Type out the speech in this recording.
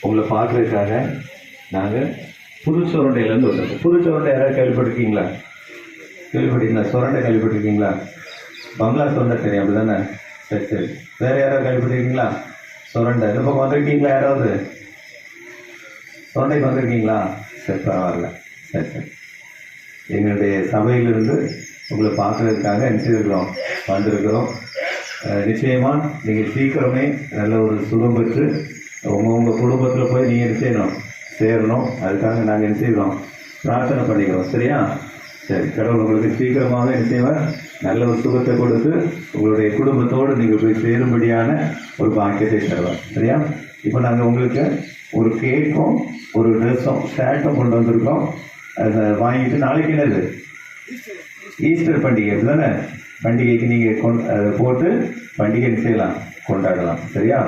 உங்களை பார்க்குறதுக்காக நாங்கள் புது சுரண்டையிலேருந்து வந்திருக்கோம். புது சுரண்டை யாராவது கேள்விப்பட்டிருக்கீங்களா? கேள்விப்பட்டீங்களா சுரண்டை கேள்விப்பட்டிருக்கீங்களா? பங்களா சுரண்டை தெரியும் அப்படி தானே சரி சரி. வேறு யாராவது கேள்விப்பட்டிருக்கீங்களா? சுரண்டை. இந்த பக்கம் வந்திருக்கீங்களா யாராவது? சுரண்டைக்கு வந்திருக்கீங்களா? சரி பரவாயில்ல. சரி சரி. எங்களுடைய சபையிலிருந்து உங்களை பார்க்குறதுக்காக நினச்சிருக்கிறோம் வந்திருக்கிறோம். நிச்சயமாக நிச்சயமா நீங்கள் சீக்கிரமே நல்ல ஒரு சுகம் பெற்று உங்கள் உங்கள் குடும்பத்தில் போய் நீங்கள் என்ன செய்யணும்? சேரணும். அதுக்காக நாங்கள் என்ன செய்கிறோம் பிரார்த்தனை பண்ணிக்கிறோம். சரியா? சரி. கடவுள் உங்களுக்கு சீக்கிரமாக என்ன செய்வார்? நல்ல ஒரு சுகத்தை கொடுத்து உங்களுடைய குடும்பத்தோடு நீங்கள் போய் சேரும்படியான ஒரு பாக்கியத்தை தருவார். சரியா? இப்போ நாங்கள் உங்களுக்கு ஒரு கேக்கும் ஒரு ட்ரெஸ்ஸும் ஷர்ட்டும் கொண்டு வந்திருக்கோம். அதை வாங்கிட்டு நாளைக்கு என்னது? ஈஸ்டர் பண்டிகை. தானே பண்டிகைக்கு நீங்கள் கொண்டு அதை போட்டு பண்டிகை செய்யலாம்? கொண்டாடலாம். சரியா?